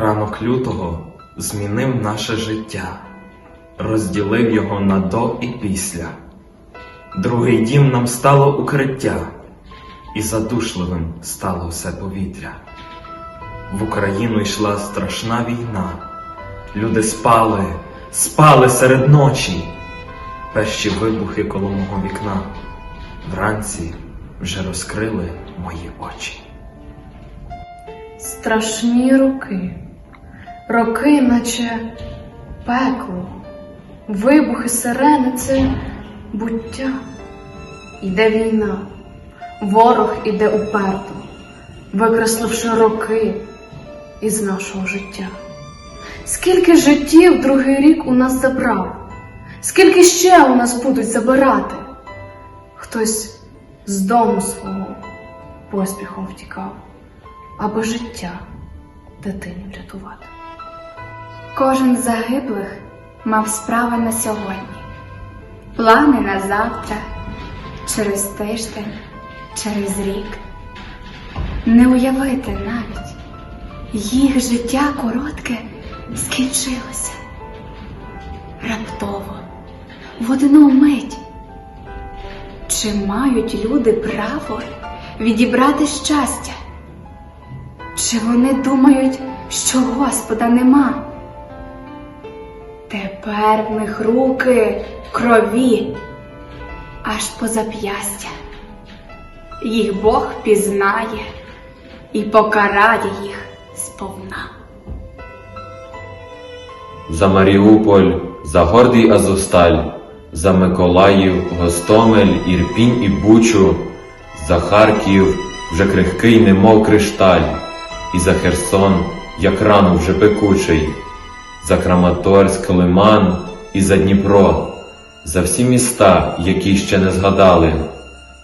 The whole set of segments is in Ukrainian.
Ранок лютого змінив наше життя, розділив його на до і після. Другий дім нам стало укриття, і задушливим стало все повітря. В Україну йшла страшна війна. Люди спали, спали серед ночі. Перші вибухи коло мого вікна. Вранці вже розкрили мої очі. Страшні роки, роки, наче пекло, вибухи сирени це буття. Йде війна, ворог іде уперто, викресливши роки із нашого життя. Скільки життів другий рік у нас забрав, скільки ще у нас будуть забирати? Хтось з дому свого поспіхом втікав аби життя дитині врятувати. Кожен з загиблих мав справи на сьогодні, плани на завтра, через тиждень, через рік. Не уявити навіть, їх життя коротке скінчилося. Раптово, в одну мить. Чи мають люди право відібрати щастя? Чи вони думають, що Господа нема? Тепер в них руки в крові, аж по зап'ястя. Їх Бог пізнає і покарає їх сповна. За Маріуполь, за гордий Азовсталь, за Миколаїв, Гостомель, Ірпінь і Бучу, за Харків вже крихкий, немов кришталь, і за Херсон, як рану вже пекучий, за Краматорськ, Лиман і за Дніпро, за всі міста, які ще не згадали,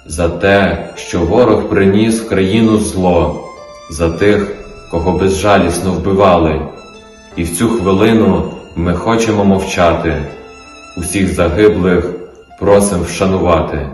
за те, що ворог приніс в країну зло, за тих, кого безжалісно вбивали. І в цю хвилину ми хочемо мовчати, усіх загиблих просим вшанувати.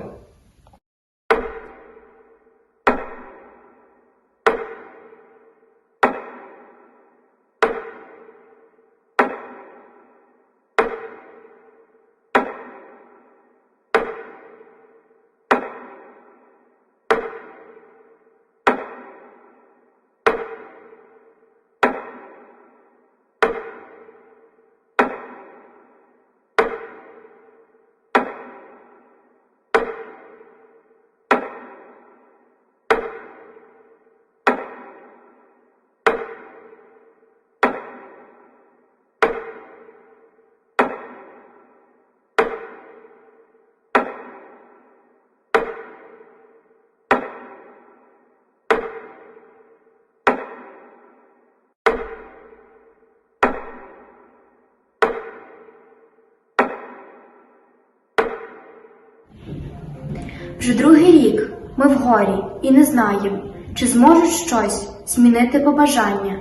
Вже другий рік ми в горі і не знаємо, чи зможуть щось змінити побажання.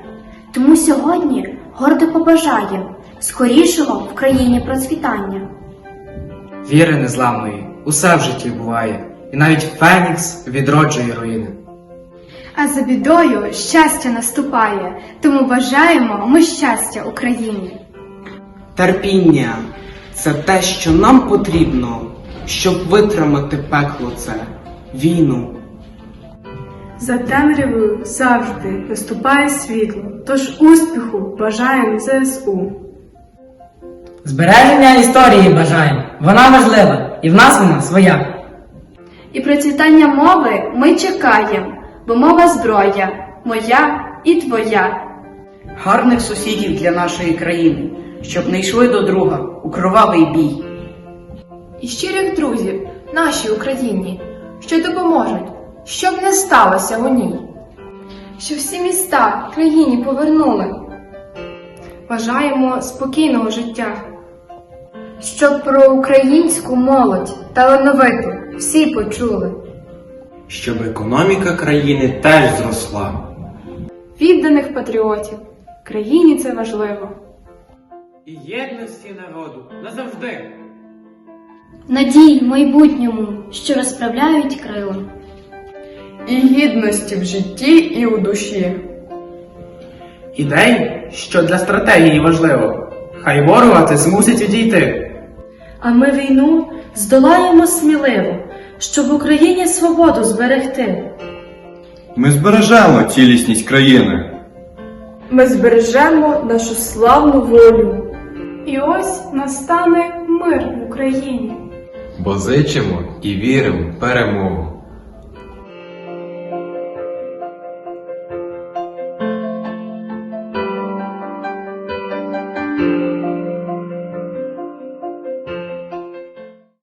Тому сьогодні гордо побажаємо скорішого в країні процвітання. Віри незламної, усе в житті буває, і навіть Фенікс відроджує руїни. А за бідою щастя наступає, тому бажаємо ми щастя Україні. Терпіння це те, що нам потрібно, щоб витримати пекло це, війну. За темрявою завжди наступає світло, тож успіху бажаємо ЗСУ. Збереження історії бажаємо. Вона важлива, і в нас вона своя. І процвітання мови ми чекаємо, бо мова зброя, моя і твоя. Гарних сусідів для нашої країни, щоб не йшли до друга у кровавий бій. І щирих друзів нашій Україні, що допоможуть, щоб не сталося у ній. Що всі міста країні повернули. Бажаємо спокійного життя. Щоб про українську молодь талановиту всі почули. Щоб економіка країни теж зросла. Відданих патріотів. Країні це важливо. І єдності народу назавжди. Надій майбутньому, що розправляють крила. І гідності в житті і у душі. ідей, що для стратегії важливо. Хай ворога ти змусить відійти. А ми війну здолаємо сміливо, щоб Україні свободу зберегти. Ми збережемо цілісність країни. Ми збережемо нашу славну волю. І ось настане мир в Україні. Бо зичимо і віримо в перемогу.